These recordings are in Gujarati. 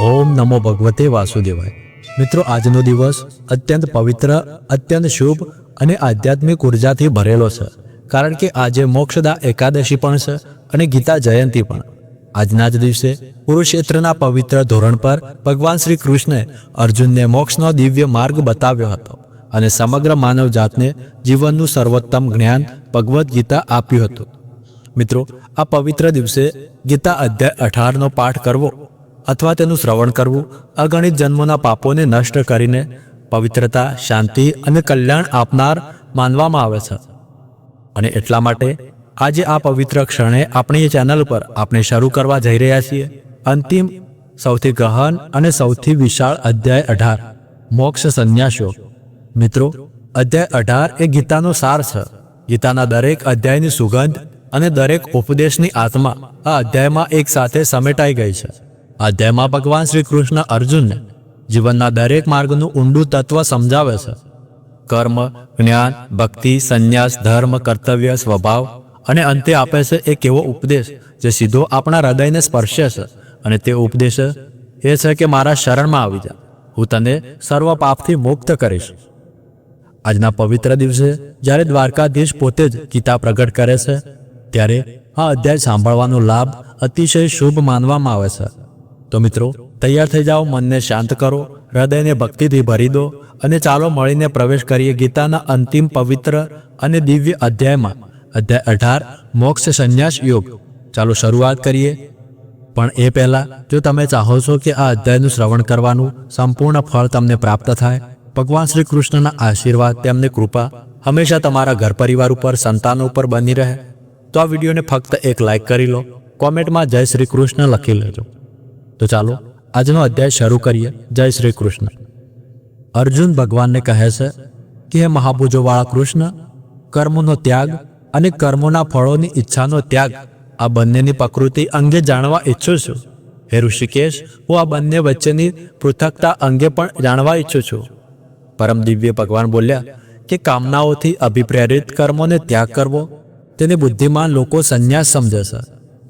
ઓમ નમો ભગવતે વાસુદેવાય. મિત્રો, આજનો દિવસ અત્યંત પવિત્ર, અત્યંત શુભ અને આધ્યાત્મિક ઉર્જાથી ભરેલો છે. કારણ કે આજે મોક્ષદા એકાદશી પણ છે અને ગીતા જયંતી પણ. આજના જ દિવસે કુરુક્ષેત્રના પવિત્ર ધોરણ પર ભગવાન શ્રી કૃષ્ણે અર્જુનને મોક્ષનો દિવ્ય માર્ગ બતાવ્યો હતો અને સમગ્ર માનવ જાતને જીવનનું સર્વોત્તમ જ્ઞાન ભગવદ્ ગીતા આપ્યું હતું. મિત્રો, આ પવિત્ર દિવસે ગીતા અધ્યાય અઢારનો પાઠ કરવો અથવા તેનું શ્રવણ કરવું, અગણિત જન્મોના પાપોને નષ્ટ કરીને પવિત્રતા, શાંતિ અને કલ્યાણ આપનાર માનવામાં આવે છે. અને એટલા માટે, આજે આ પવિત્ર ક્ષણે આપણી ચેનલ પર આપણે શરૂ કરવા જઈ રહ્યા છીએ. અંતિમ, સૌથી ગહન અને સૌથી વિશાળ અધ્યાય અઢાર, મોક્ષ સંન્યાસો. મિત્રો, અધ્યાય અઢાર એ ગીતાનો સાર છે. ગીતાના દરેક અધ્યાયની સુગંધ અને દરેક ઉપદેશની આત્મા આ અધ્યાયમાં એક સાથે સમેટાઈ ગઈ છે. અધ્યાયમાં ભગવાન શ્રી કૃષ્ણ અર્જુનને જીવનના દરેક માર્ગનું ઊંડું તત્વ સમજાવે છે. કર્મ, જ્ઞાન, ભક્તિ, સંન્યાસ, ધર્મ, કર્તવ્ય, સ્વભાવ અને અંતે આપે છે એક એવો ઉપદેશ જે સીધો આપણા હૃદયને સ્પર્શે છે અને તે ઉપદેશ એ છે કે મારા શરણમાં આવી જા. હું તને સર્વ પાપથી મુક્ત કરીશ. આજના પવિત્ર દિવસે જ્યારે દ્વારકાધીશ પોતે જ ગીતા પ્રગટ કરે છે, ત્યારે આ અધ્યાય સાંભળવાનો લાભ અતિશય શુભ માનવામાં આવે છે. તો મિત્રો, તૈયાર થઈ જાઓ, મનને શાંત કરો, હૃદયને ભક્તિથી ભરી દો અને ચાલો મળીને પ્રવેશ કરીએ ગીતાના અંતિમ પવિત્ર અને દિવ્ય અધ્યાયમાં. અધ્યાય અઢાર, મોક્ષ સંન્યાસ યોગ. ચાલો શરૂઆત કરીએ. પણ એ પહેલા, જો તમે ચાહો છો કે આ અધ્યાયનું શ્રવણ કરવાનું સંપૂર્ણ ફળ તમને પ્રાપ્ત થાય, ભગવાન શ્રી કૃષ્ણના આશીર્વાદ, તેમની કૃપા હંમેશા તમારા ઘર પરિવાર ઉપર, સંતાનો ઉપર બની રહે. તો આ વિડીયોને ફક્ત એક લાઈક કરી લો. કોમેન્ટમાં જય શ્રી કૃષ્ણ લખી લેજો. તો ચાલો આજનો અધ્યાય શરૂ કરીએ. જય શ્રી કૃષ્ણ. અર્જુન ભગવાનને કહે છે કે, હે મહાભુજોવાળા કૃષ્ણ કર્મનો ત્યાગ અને કર્મોના ફળોની ઈચ્છાનો ત્યાગ આ બંનેની પ્રકૃતિ અંગે જાણવા ઈચ્છું છું. હે ઋષિકેશ, હું આ બંને વચ્ચેની પૃથકતા અંગે પણ જાણવા ઈચ્છું છું. પરમ દિવ્ય ભગવાન બોલ્યા, કે કામનાઓથી અભિપ્રેરિત કર્મોને ત્યાગ કરવો તેને બુદ્ધિમાન લોકો સંન્યાસ સમજે છે.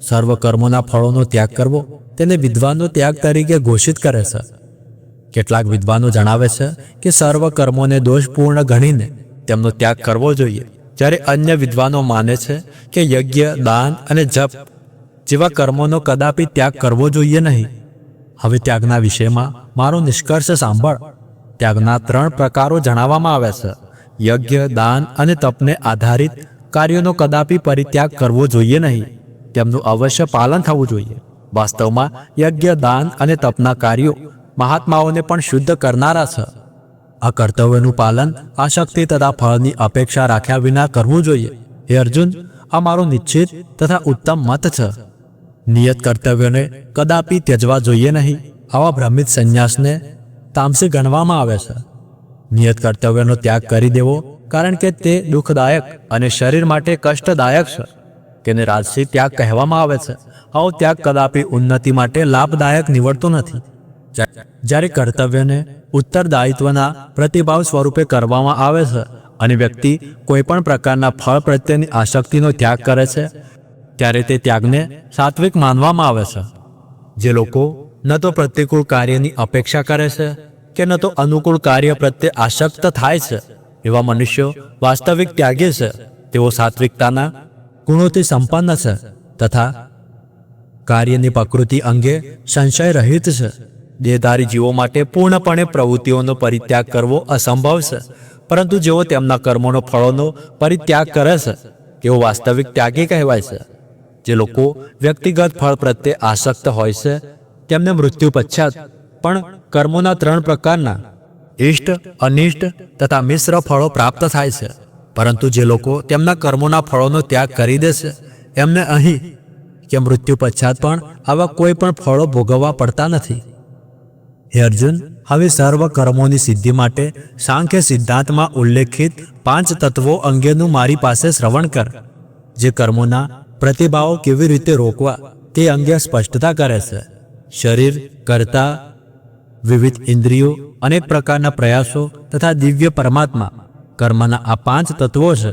સર્વ કર્મોના ફળોનો ત્યાગ કરવો તેને વિદ્વાનનો ત્યાગ તરીકે ઘોષિત કરે છે. કેટલાક વિદ્વાનો જણાવે છે કે સર્વ કર્મોને દોષપૂર્ણ ગણીને તેમનો ત્યાગ કરવો જોઈએ. જ્યારે અન્ય વિદ્વાનો માને છે કે યજ્ઞ, દાન અને જપ જેવા કર્મોનો કદાપી ત્યાગ કરવો જોઈએ નહીં. હવે ત્યાગના વિષયમાં મારો નિષ્કર્ષ સાંભળ. ત્યાગના ત્રણ પ્રકારો જણાવવામાં આવે છે. યજ્ઞ, દાન અને તપને આધારિત કાર્યોનો કદાપી પરિત્યાગ કરવો જોઈએ નહીં. તેમનું અવશ્ય પાલન થવું જોઈએ. વાસ્તવમાં યજ્ઞ, દાન અને તપના કાર્યો મહાત્માઓને પણ શુદ્ધ કરનારા છે. આ કર્તવ્યનું પાલન આશક્તિ તથા ફળની અપેક્ષા રાખ્યા વિના કરવું જોઈએ. હે અર્જુન, આ મારો નિશ્ચિત તથા ઉત્તમ મત છે. નિયત કર્તવ્યોને કદાપી ત્યજવા જોઈએ નહીં. આવા ભ્રમિત સંન્યાસને તામસી ગણવામાં આવે છે. નિયત કર્તવ્યનો ત્યાગ કરી દેવો કારણ કે તે દુઃખદાયક અને શરીર માટે કષ્ટદાયક છે. તેને રાજસી ત્યાગ કહેવામાં આવે છે. આવો ત્યાગ કદાપી ઉન્નતિ માટે લાભદાયક નીવડતો નથી. જ્યારે કર્તવ્યને ઉત્તરદાયિત્વના પ્રતિભાવ સ્વરૂપે કરવામાં આવે છે અને વ્યક્તિ કોઈ પણ પ્રકારના ફળ પ્રત્યેની આસક્તિનો ત્યાગ કરે છે, ત્યારે તે ત્યાગને સાત્વિક માનવામાં આવે છે. જે લોકો ન તો પ્રતિકૂળ કાર્યની અપેક્ષા કરે છે કે ન તો અનુકૂળ કાર્ય પ્રત્યે આસક્ત થાય છે, એવા મનુષ્યો વાસ્તવિક ત્યાગી છે. તેઓ સાત્વિકતાના ગુણોથી સંપન્ન છે તથા કાર્યની પ્રકૃતિ અંગે સંશય રહિત છે. દેહધારી જીવો માટે પૂર્ણપણે પ્રવૃત્તિઓનો પરિત્યાગ કરવો અસંભવ છે. પરંતુ જેઓ તેમના કર્મોનો ફળોનો પરિત્યાગ કરે છે, તેઓ વાસ્તવિક ત્યાગી કહેવાય છે. જે લોકો વ્યક્તિગત ફળ પ્રત્યે આસક્ત હોય છે, તેમને મૃત્યુ પશ્ચાત પણ કર્મોના ત્રણ પ્રકારના ઇષ્ટ અનિષ્ટ તથા મિશ્ર ફળો પ્રાપ્ત થાય છે. પરંતુ જે લોકો તેમના કર્મોના ફળોનો ત્યાગ કરી દેશે, એમને અહીં કે મૃત્યુ પશ્ચાત પણ આવા કોઈ પણ ફળો ભોગવવા પડતા નથી. હે અર્જુન, હવે સર્વ કર્મોની સિદ્ધિ માટે સાંખ્ય સિદ્ધાંતમાં ઉલ્લેખિત પાંચ તત્વો અંગેનું મારી પાસે શ્રવણ કર, જે કર્મોના પ્રતિભાવો કેવી રીતે રોકવા તે અંગે સ્પષ્ટતા કરે છે. શરીર, કરતા, વિવિધ ઇન્દ્રિયો અનેક પ્રકારના પ્રયાસો તથા દિવ્ય પરમાત્મા કર્મના આ પાંચ તત્વો છે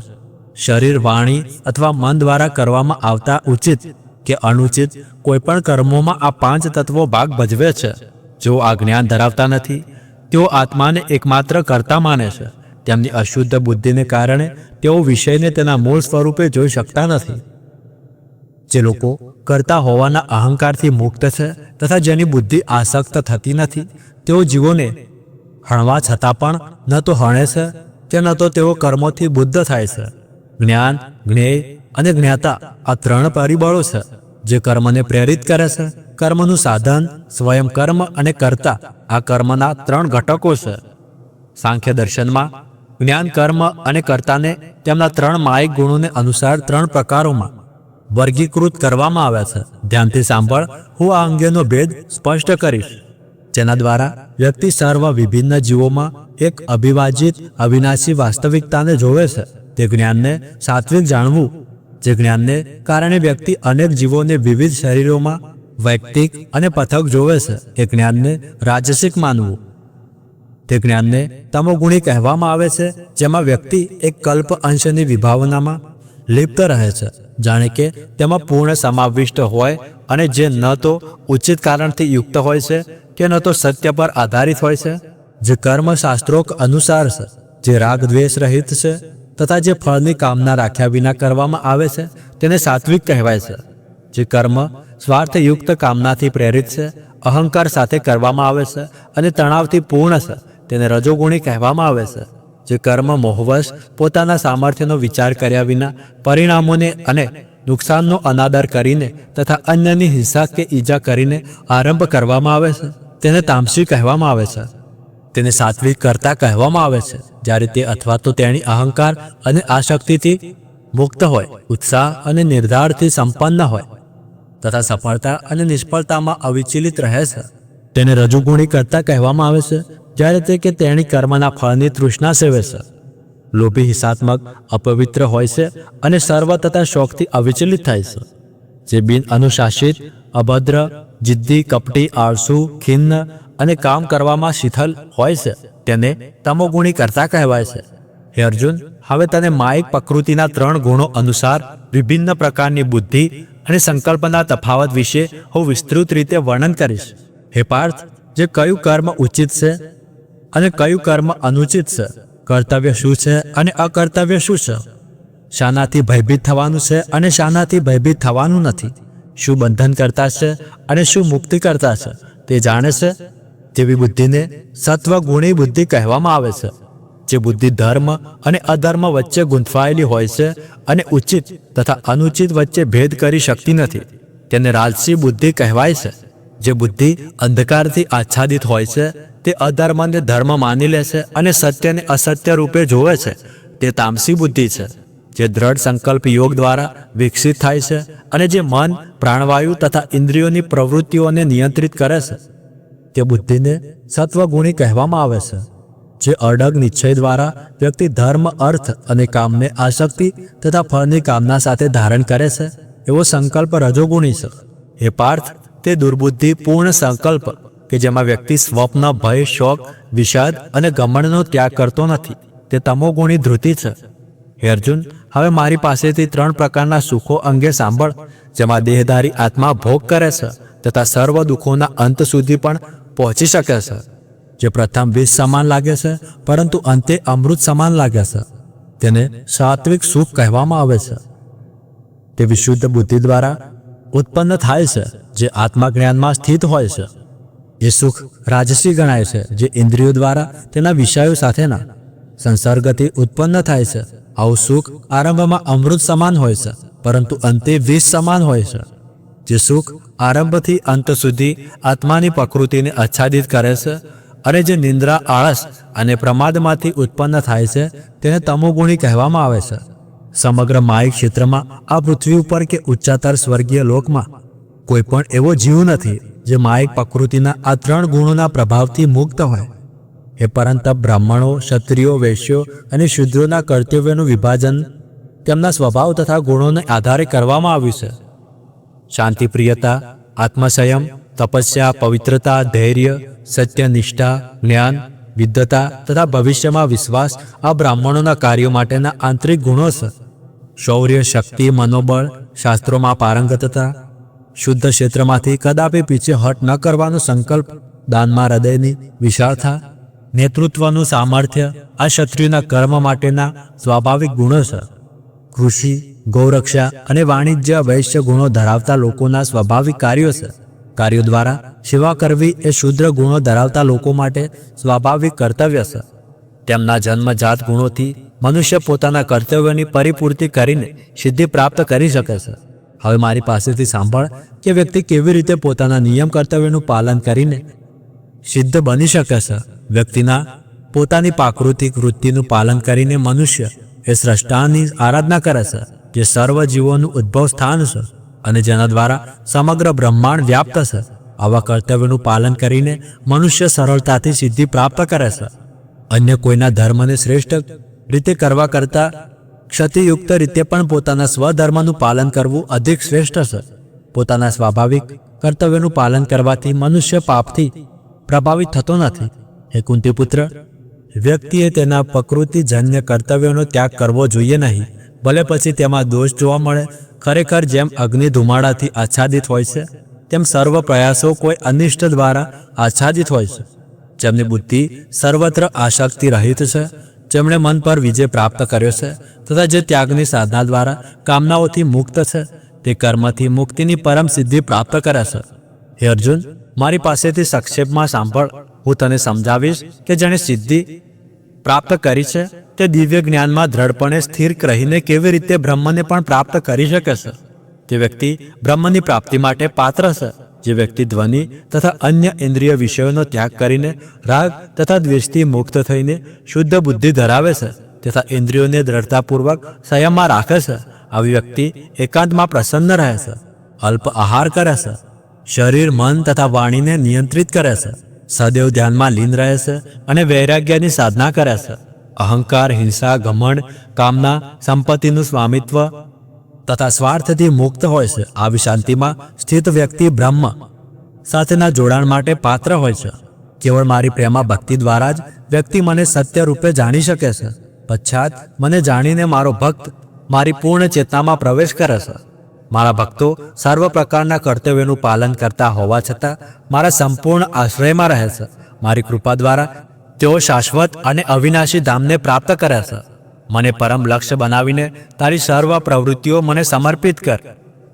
શરીર, વાણી અથવા મન દ્વારા કરવામાં આવતા ઉચિત કે અનુચિત કોઈ પણ કર્મોમાં આ પાંચ તત્વો ભાગ ભજવે છે. જેઓ આ જ્ઞાન ધરાવતા નથી, તેઓ આત્માને એકમાત્ર કરતા માને છે. તેમની અશુદ્ધ બુદ્ધિને કારણે તેઓ વિષયને તેના મૂળ સ્વરૂપે જોઈ શકતા નથી. જે લોકો કરતા હોવાના અહંકારથી મુક્ત છે તથા જેની બુદ્ધિ આસક્ત થતી નથી, તેઓ જીવોને હણવા છતાં પણ ન તો હણે છે કે ન તો તેઓ કર્મોથી બુદ્ધ થાય છે. જ્ઞાન, જ્ઞેય અને જ્ઞાતા આ ત્રણ પરિબળો છે, જે કર્મને પ્રેરિત કરે છે. કર્મનું સાધન, સ્વયં કર્મ અને કર્તા આ કર્મના ત્રણ ઘટકો છે. સાંખ્ય દર્શનમાં, જ્ઞાન, કર્મ અને કર્તાને તેમના ત્રણ માયિક ગુણોને અનુસાર ત્રણ પ્રકારોમાં વર્ગીકૃત કરવામાં આવ્યા છે. ધ્યાનથી સાંભળ, હું આ અંગેનો ભેદ સ્પષ્ટ કરીશ. જેના દ્વારા વ્યક્તિ સર્વ વિભિન્ન જીવોમાં એક અવિભાજિત અવિનાશી વાસ્તવિકતાને જોવે છે. તે જ્ઞાનને સાત્વિક જાણવું, જે જ્ઞાનને કારણે વ્યક્તિ અનેક જીવોને વિવિધ શરીરોમાં વૈયક્તિક અને પથક જોવે છે. એ જ્ઞાનને રાજસિક માનવું. તે જ્ઞાનને તમોગુણી કહેવામાં આવે છે, જેમાં વ્યક્તિ એક કલ્પ અંશની વિભાવનામાં લિપ્ત રહે છે. જાણે કે તેમાં પૂર્ણ સમાવિષ્ટ હોય અને જે ન તો ઉચિત કારણથી યુક્ત હોય છે કે ન તો સત્ય પર આધારિત હોય છે, જે કર્મ શાસ્ત્રોક અનુસાર છે, જે રાગ દ્વેષ રહિત છે, તથા જે ફળની કામના રાખ્યા વિના કરવામાં આવે છે, તેને સાત્વિક કહેવાય છે. જે કર્મ સ્વાર્થયુક્ત કામનાથી પ્રેરિત છે, અહંકાર સાથે કરવામાં આવે છે અને તણાવથી પૂર્ણ છે, તેને રજોગુણી કહેવામાં આવે છે. જે કર્મ મોહવશ પોતાના સામર્થ્યનો વિચાર કર્યા વિના પરિણામોને અને નુકસાનનો અનાદર કરીને તથા અન્યની હિંસા કે ઈજા કરીને આરંભ કરવામાં આવે છે. તેને તામસી કહેવામાં આવે છે. તેને સાત્વિક કરતા કહેવામાં આવે છે. જ્યારે તે અથવા તો તેણી અહંકાર અને આશક્તિથી મુક્ત હોય, ઉત્સાહ અને નિર્ધારથી સંપન્ન હોય, તથા સફળતા અને નિષ્ફળતામાં અવિચલિત રહે છે. તેને રજુગુણી કરતા કહેવામાં આવે છે, જ્યારે તે કે તેણી કર્મના ફળની તૃષ્ણા સેવે છે. લોભી હિંસાત્મક, અપવિત્ર હોય છે અને સર્વ તથા શોખથી અવિચલિત થાય છે. જે બિન અનુશાસિત, અભદ્ર જિદ્દી, કપટી, આળસુ, ખિન્ન અને કામ કરવામાં શિથલ હોય છે. તેને તમોગુણી કરતા કહેવાય છે. હે અર્જુન, હવે તને માયિક પ્રકૃતિના ત્રણ ગુણો અનુસાર વિભિન્ન પ્રકારની બુદ્ધિ અને સંકલ્પના તફાવત વિશે હું વિસ્તૃત રીતે વર્ણન કરીશ. હે પાર્થ, જે કયું કર્મ ઉચિત છે અને કયું કર્મ અનુચિત છે? કર્તવ્ય શું છે અને અકર્તવ્ય શું છે? શાનાથી ભયભીત થવાનું છે અને શાનાથી ભયભીત થવાનું નથી. શું બંધન કરતા છે અને શું મુક્તિ કરતા છે તે જાણે છે? તેવી બુદ્ધિને સત્વ ગુણી બુદ્ધિ કહેવામાં આવે છે. જે બુદ્ધિ ધર્મ અને અધર્મ વચ્ચે ગૂંથવાયેલી હોય છે અને ઉચિત તથા અનુચિત વચ્ચે ભેદ કરી શકતી નથી. તેને રાજસી બુદ્ધિ કહેવાય છે. જે બુદ્ધિ અંધકારથી આચ્છાદિત હોય છે, તે અધર્મને ધર્મ માની લે છે અને સત્યને અસત્ય રૂપે જોવે છે. તે તામસી બુદ્ધિ છે. જે દ્રઢ સંકલ્પ યોગ દ્વારા વિકસિત થાય છે અને જે મન, પ્રાણવાયુ તથા ઇન્દ્રિયોની પ્રવૃત્તિઓને નિયંત્રિત કરે છે, તે બુદ્ધિને સત્વગુણી કહેવામાં આવે છે, જે અડગ નિશ્ચય દ્વારા વ્યક્તિ ધર્મ, અર્થ અને કામને આસક્તિ તથા ફળની કામના સાથે ધારણ કરે છે, એવો સંકલ્પ રજોગુણી છે. હે પાર્થ, તે દુર્બુદ્ધિ પૂર્ણ સંકલ્પ કે જેમાં વ્યક્તિ સ્વપ્ન, ભય, શોક, વિષાદ અને ગમણનો ત્યાગ કરતો નથી, તે તમોગુણી ધૃતિ છે. હે અર્જુન, હવે મારી પાસેથી ત્રણ પ્રકારના સુખો અંગે સાંભળ, જેમાં દેહધારી આત્મા ભોગ કરે છે તથા સર્વ દુઃખોના અંત સુધી પણ પહોંચી શકે છે. જે પ્રથમ વિષ સમાન લાગે છે, પરંતુ અંતે અમૃત સમાન લાગે છે. તેને સાત્વિક સુખ કહેવામાં આવે છે. તે વિશુદ્ધ બુદ્ધિ દ્વારા ઉત્પન્ન થાય છે, જે આત્મા જ્ઞાનમાં સ્થિત હોય છે. એ સુખ રાજસી ગણાય છે, જે ઇન્દ્રિયો દ્વારા તેના વિષયો સાથેના સંસર્ગથી ઉત્પન્ન થાય છે. આવું સુખ આરંભમાં અમૃત સમાન હોય છે, પરંતુ અંતે વિષ સમાન હોય છે. જે સુખ આરંભથી અંત સુધી આત્માની પ્રકૃતિને આચ્છાદિત કરે છે અને જે નિંદ્રા, આળસ અને પ્રમાદમાંથી ઉત્પન્ન થાય છે, તેને તમોગુણી કહેવામાં આવે છે. સમગ્ર માયિક ક્ષેત્રમાં આ પૃથ્વી ઉપર કે ઉચ્ચાતર સ્વર્ગીય લોકમાં કોઈ પણ એવો જીવ નથી જે માયિક પ્રકૃતિના આ ત્રણ ગુણોના પ્રભાવથી મુક્ત હોય. એ પરંત બ્રાહ્મણો, ક્ષત્રિયો, વૈશ્યો અને શુદ્રોના કર્તવ્યનું વિભાજન તેમના સ્વભાવ તથા ગુણોને આધારે કરવામાં આવ્યું છે. શાંતિપ્રિયતા, આત્મસંયમ, તપસ્યા, પવિત્રતા, ધૈર્ય, સત્યનિષ્ઠા, જ્ઞાન વિદ્વતા તથા ભવિષ્યમાં વિશ્વાસ આ બ્રાહ્મણોના કાર્યો માટેના આંતરિક ગુણો છે. શૌર્ય, શક્તિ, મનોબળ, શાસ્ત્રોમાં પારંગતતા, શુદ્ધ ક્ષેત્રમાંથી કદાપી પીછે હટ ન કરવાનો સંકલ્પ, દાનમાં હૃદયની વિશાળતા નેતૃત્વનું સામર્થ્ય આ ક્ષત્રિયના કર્મ માટેના સ્વાભાવિક ગુણો છે. કૃષિ, ગૌરક્ષા અને વાણિજ્ય વૈશ્ય ગુણો ધરાવતા લોકોના સ્વાભાવિક કાર્યો છે. કાર્યો દ્વારા સેવા કરવી એ શુદ્ર ગુણો ધરાવતા લોકો માટે સ્વાભાવિક કર્તવ્ય છે. તેમના જન્મજાત ગુણોથી મનુષ્ય પોતાના કર્તવ્યોની પરિપૂર્તિ કરીને સિદ્ધિ પ્રાપ્ત કરી શકે છે. હવે મારી પાસેથી સાંભળ કે વ્યક્તિ કેવી રીતે પોતાના નિયમ કર્તવ્યનું પાલન કરીને સિદ્ધ બની શકે છે. વ્યક્તિના પોતાની પ્રાકૃતિક વૃત્તિનું પાલન કરીને મનુષ્ય એ સ્રષ્ટાની આરાધના કરે છે, જે સર્વ જીવોનું ઉદ્ભવ સ્થાન છે અને જેના દ્વારા સમગ્ર બ્રહ્માંડ વ્યાપ્ત છે. આવા કર્તવ્યનું પાલન કરીને મનુષ્ય સરળતાથી સિદ્ધિ પ્રાપ્ત કરે છે. અન્ય કોઈના ધર્મને શ્રેષ્ઠ રીતે કરવા કરતાં ક્ષતિયુક્ત રીતે પણ પોતાના સ્વધર્મનું પાલન કરવું અધિક શ્રેષ્ઠ છે. પોતાના સ્વાભાવિક કર્તવ્યનું પાલન કરવાથી મનુષ્ય પાપથી પ્રભાવિત થતો નથી. હે કુંતીપુત્ર, વ્યક્તિએ તેના પ્રકૃતિજન્ય કર્તવ્યોનો ત્યાગ કરવો જોઈએ નહીં. ભલે પછી તેમાં દોષ જોવા મળે, ખરેખર જેમ અગ્નિ ધુમાડાથી આચ્છાદિત હોય છે, તેમ સર્વ પ્રયાસો કોઈ અનિષ્ટ દ્વારા આચ્છાદિત હોય છે. જેમની બુદ્ધિ સર્વત્ર આશક્તિ રહિત છે, જેમણે મન પર વિજય પ્રાપ્ત કર્યો છે, તથા જે ત્યાગની સાધના દ્વારા કામનાઓથી મુક્ત છે, તે કર્મથી મુક્તિની પરમ સિદ્ધિ પ્રાપ્ત કરે છે. હે અર્જુન મારી પાસેથી સંક્ષેપમાં સાંભળ. હું તને સમજાવીશ કે જેણે સિદ્ધિ પ્રાપ્ત કરી છે, તે દિવ્ય જ્ઞાનમાં દ્રઢપણે સ્થિર રહીને કેવી રીતે બ્રહ્મને પણ પ્રાપ્ત કરી શકે છે? તે વ્યક્તિ બ્રહ્મની પ્રાપ્તિ માટે પાત્ર છે. જે વ્યક્તિ ધ્વનિ તથા અન્ય ઇન્દ્રિય વિષયોનો ત્યાગ કરીને રાગ તથા દ્વેષથી મુક્ત થઈને શુદ્ધ બુદ્ધિ ધરાવે છે તથા ઇન્દ્રિયોને દ્રઢતાપૂર્વક સંયમમાં રાખે છે. આવી વ્યક્તિ એકાંતમાં પ્રસન્ન રહે છે. અલ્પ આહાર કરે છે. શરીર, મન તથા વાણીને નિયંત્રિત કરે છે. સદૈવ ધ્યાનમાં લીન રહે છે અને વૈરાગ્યની સાધના કરે છે. અહંકાર, હિંસા, ઘમંડ, કામના, સંપત્તિનું સ્વામિત્વ તથા સ્વાર્થથી મુક્ત હોય છે. આવી શાંતિમાં સ્થિત વ્યક્તિ બ્રહ્મ સાથેના જોડાણ માટે પાત્ર હોય છે. કેવળ મારી પ્રેમા ભક્તિ દ્વારા જ વ્યક્તિ મને સત્ય રૂપે જાણી શકે છે. પશ્ચાત મને જાણીને મારો ભક્ત મારી પૂર્ણ ચેતનામાં પ્રવેશ કરે છે. મારા ભક્તો, સર્વ પ્રકારના કર્તવ્યોનું પાલન કરતા હોવા છતાં મારા સંપૂર્ણ આશ્રયમાં રહે છે. મારી કૃપા દ્વારા તેઓ શાશ્વત અને અવિનાશી ધામને પ્રાપ્ત કરે છે. મને પરમ લક્ષ્ય બનાવીને તારી સર્વ પ્રવૃત્તિઓ મને સમર્પિત કર.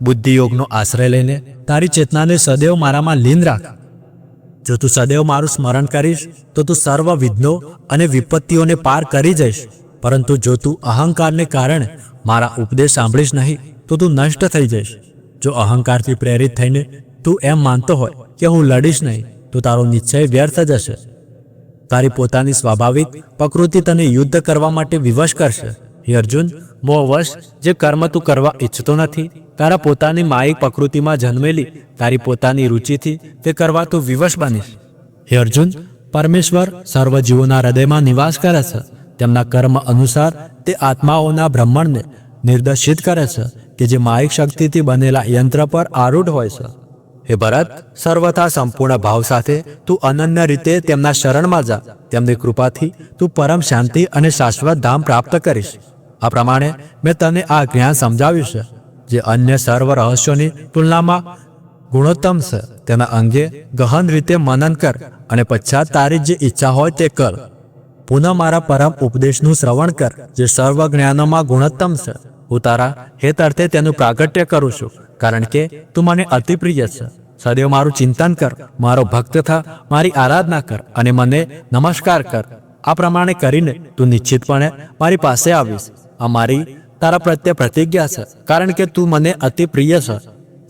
બુદ્ધિયોગનો આશ્રય લઈને તારી ચેતનાને સદૈવ મારામાં લીન રાખ. જો તું સદૈવ મારું સ્મરણ કરીશ, તો તું સર્વ વિઘ્નો અને વિપત્તિઓને પાર કરી જઈશ. પરંતુ જો તું અહંકારને કારણે મારા ઉપદેશ સાંભળીશ નહીં તો તું નષ્ટ થઈ જઈશ. જો અહંકારથી પ્રેરિત થઈને તું એમ માનતો હોય કે હું લડીશ નહીં, તો તારો નિશ્ચય વ્યર્થ જશે તારી પોતાની સ્વાભાવિક પ્રકૃતિ તને યુદ્ધ કરવા માટે વિવશ કરશે. હે અર્જુન મોહવશ જે કર્મ તું કરવા ઈચ્છતો નથી, તારા પોતાની માયિક પ્રકૃતિમાં જન્મેલી, તારી પોતાની રુચિથી તે કરવા તું વિવશ બનીશ. હે અર્જુન, પરમેશ્વર સર્વ જીવોના હૃદયમાં નિવાસ કરે છે. તેમના કર્મ અનુસાર તે આત્માઓના બ્રહ્માંડને નિર્દેશિત કરે છે કે જે માયિક શક્તિથી બનેલા યંત્ર પર આરૂઢ હોય છે. હે ભરત, સર્વથા સંપૂર્ણ ભાવ સાથે તું અનન્ય રીતે તેમના શરણમાં જા. તેમની કૃપાથી તું પરમ શાંતિ અને શાશ્વત ધામ પ્રાપ્ત કરીશ. આ પ્રમાણે મેં તને આ જ્ઞાન સમજાવ્યું છે, જે અન્ય સર્વ રહસ્યોની તુલનામાં ગુણોત્તમ છે. તેના અંગે ગહન રીતે મનન કર અને પશ્ચાત તારી જે ઈચ્છા હોય તે કર. પુનઃ મારા પરમ ઉપદેશનું શ્રવણ કર, જે સર્વ જ્ઞાનોમાં ગુણોત્તમ છે. હું તારા હેત અર્થે તેનું પ્રાગટ્ય કરું છું, કારણ કે તું મને અતિ પ્રિય છે. સદૈવ મારું ચિંતન કર, મારો ભક્ત થા, મારી આરાધના કર અને મને નમસ્કાર કર. આ પ્રમાણે કરીને તું નિશ્ચિતપણે મારી પાસે આવીશ. આ મારી, તારા પ્રત્યે પ્રતિજ્ઞા છે, કારણ કે તું મને અતિ પ્રિય છે.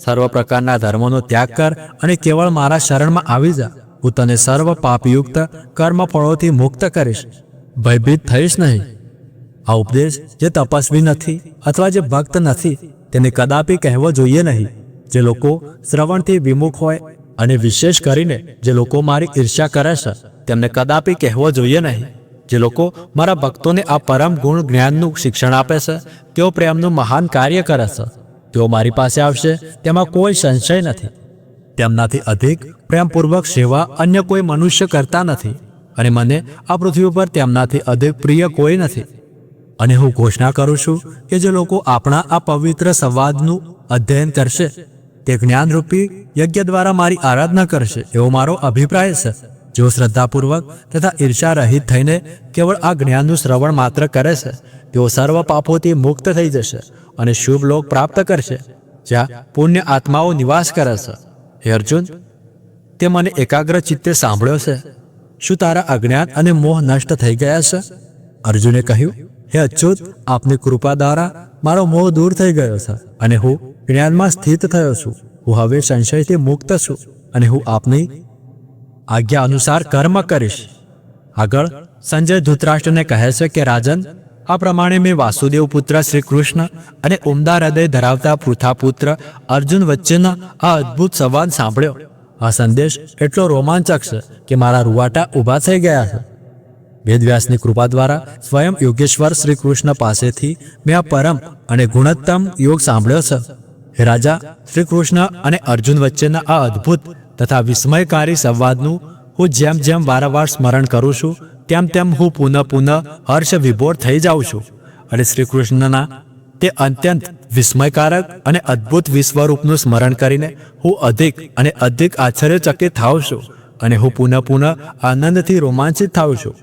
સર્વ પ્રકારના ધર્મોનો ત્યાગ કર અને કેવળ મારા શરણમાં આવી જા. હું તને સર્વ પાપયુક્ત કર્મફળોથી મુક્ત કરીશ. ભયભીત થઈશ નહીં. આ ઉપદેશ જે તપસ્વી નથી અથવા જે ભક્ત નથી, તેને કદાપી કહેવો જોઈએ નહીં. જે લોકો શ્રવણથી વિમુખ હોય અને વિશેષ કરીને જે લોકો મારી ઈર્ષ્યા કરે છે, તેમને કદાપી કહેવો જોઈએ નહીં. જે લોકો મારા ભક્તોને આ પરમ ગુણ જ્ઞાનનું શિક્ષણ આપે છે, તેઓ પ્રેમનું મહાન કાર્ય કરે છે. તેઓ મારી પાસે આવશે, તેમાં કોઈ સંશય નથી. તેમનાથી અધિક પ્રેમપૂર્વક સેવા અન્ય કોઈ મનુષ્ય કરતા નથી અને મને આ પૃથ્વી પર તેમનાથી અધિક પ્રિય કોઈ નથી. અને હું ઘોષણા કરું છું કે જે લોકો આપણા આ પવિત્ર સંવાદનું અધ્યયન કરશે, તે જ્ઞાનરૂપી યજ્ઞ દ્વારા મારી આરાધના કરશે એવો મારો અભિપ્રાય છે. જેઓ શ્રદ્ધાપૂર્વક તથા ઈર્ષા રહિત થઈને કેવળ આ જ્ઞાનનું શ્રવણ માત્ર કરે છે, તેઓ સર્વ પાપોથી મુક્ત થઈ જશે અને શુભ લોક પ્રાપ્ત કરશે, જ્યાં પુણ્ય આત્માઓ નિવાસ કરે છે. હે અર્જુન, તે મને એકાગ્ર ચિત્તે સાંભળ્યો છે. શું તારા અજ્ઞાન અને મોહ નષ્ટ થઈ ગયા છે? અર્જુને કહ્યું, હે અચ્યુત, આપની કૃપા દ્વારા મારો મોહ દૂર થઈ ગયો છે અને હું જ્ઞાનમાં સ્થિત થયો છું. હું હવે સંશયથી મુક્ત છું અને હું આપની આજ્ઞા અનુસાર કર્મ કરીશ. આગળ સંજય ધૃતરાષ્ટ્રને કહે છે કે, રાજન આ પ્રમાણે મેં વાસુદેવ પુત્ર શ્રી કૃષ્ણ અને ઉમદા હૃદય ધરાવતા પૃથાપુત્ર અર્જુન વચ્ચેના આ અદ્ભુત સંવાદ સાંભળ્યો. આ સંદેશ એટલો રોમાંચક છે કે મારા રૂવાટા ઊભા થઈ ગયા છે. વેદવ્યાસની કૃપા દ્વારા સ્વયં યોગેશ્વર શ્રી કૃષ્ણ પાસેથી મેં આ પરમ અને ગુણોત્તમ યોગ સાંભળ્યો છે. હે રાજા, શ્રી કૃષ્ણ અને અર્જુન વચ્ચેના આ અદ્ભુત તથા વિસ્મયકારી સંવાદનું હું જેમ જેમ વારંવાર સ્મરણ કરું છું તેમ તેમ હું પુનઃ પુનઃ હર્ષ વિભોર થઈ જાઉં છું. અને શ્રી કૃષ્ણના તે અત્યંત વિસ્મયકારક અને અદ્ભુત વિશ્વરૂપનું સ્મરણ કરીને હું અધિક અને અધિક આશ્ચર્યચકિત થાઉં છું અને હું પુનઃ પુનઃ આનંદથી રોમાંચિત થાઉં છું.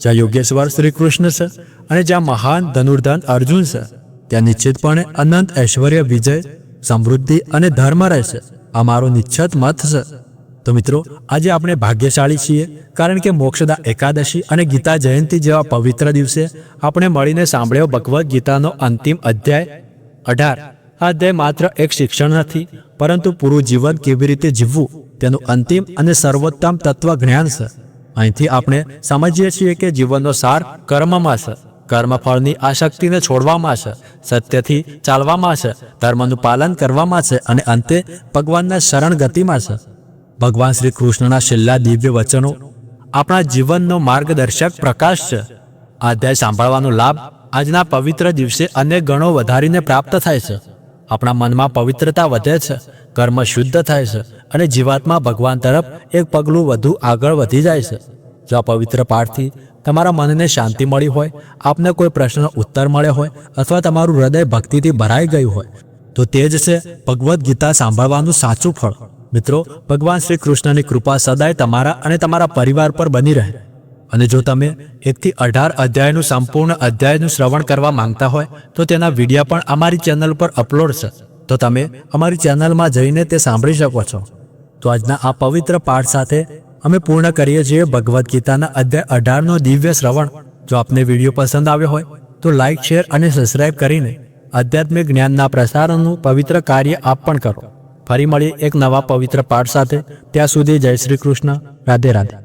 જ્યાં યોગેશ્વર શ્રી કૃષ્ણ છે અને જ્યાં મહાન ધનુર્ધન અર્જુન છે, ત્યાં નિશ્ચિતપણે અનંત ઐશ્વર્ય વિજય, સમૃદ્ધિ અને ધર્મ રહેશે. આ મારો નિશ્ચિત મત છે. તો મિત્રો, આજે આપણે ભાગ્યશાળી છીએ, કારણ કે મોક્ષદા એકાદશી અને ગીતા જયંતિ જેવા પવિત્ર દિવસે આપણે મળીને સાંભળ્યો ભગવદ્ ગીતાનો અંતિમ અધ્યાય અઢાર. આ અધ્યાય માત્ર એક શિક્ષણ નથી, પરંતુ પૂરું જીવન કેવી રીતે જીવવું તેનું અંતિમ અને સર્વોત્તમ તત્વ જ્ઞાન છે. અહીંથી આપણે સમજીએ છીએ કે જીવનનો સાર કર્મમાં છે. કર્મફળની આસક્તિને છોડવામાં છે, સત્યથી ચાલવામાં છે, ધર્મનું પાલન કરવામાં છે અને અંતે ભગવાનના શરણ ગતિમાં છે. ભગવાન શ્રી કૃષ્ણના છેલ્લા દિવ્ય વચનો આપણા જીવનનો માર્ગદર્શક પ્રકાશ છે. આ અધ્યાય સાંભળવાનો લાભ આજના પવિત્ર દિવસે અનેક ગણો વધારીને પ્રાપ્ત થાય છે. આપણા મનમાં પવિત્રતા વધે છે, કર્મ શુદ્ધ થાય છે અને જીવાત્મા ભગવાન તરફ એક પગલું વધુ આગળ વધી જાય છે. જો આ પવિત્ર પાઠથી તમારા મનને શાંતિ મળી હોય, આપને કોઈ પ્રશ્નનો ઉત્તર મળ્યો હોય અથવા તમારું હૃદય ભક્તિથી ભરાઈ ગયું હોય, તો તે જ છે ભગવદ્ ગીતા સાંભળવાનું સાચું ફળ. મિત્રો, ભગવાન શ્રી કૃષ્ણની કૃપા સદાય તમારા અને તમારા પરિવાર પર બની રહે. અને જો તમે એકથી અઢાર અધ્યાયનું સંપૂર્ણ અધ્યાયનું શ્રવણ કરવા માંગતા હોય, તો તેના વિડીયા પણ અમારી ચેનલ પર અપલોડ છે. તો તમે અમારી ચેનલમાં જઈને તે સાંભળી શકો છો. તો આજના આ પવિત્ર પાઠ સાથે અમે પૂર્ણ કરીએ છીએ ભગવદ્ ગીતાના અધ્યાય અઢારનો દિવ્ય શ્રવણ. જો આપને વીડિયો પસંદ આવ્યો હોય, તો લાઇક શેર અને સબસ્ક્રાઇબ કરીને આધ્યાત્મિક જ્ઞાનના પ્રસારણનું પવિત્ર કાર્ય આપ પણ કરો. ફરી મળી એક નવા પવિત્ર પાઠ સાથે. ત્યાં સુધી જય શ્રી કૃષ્ણ. રાધે રાધે.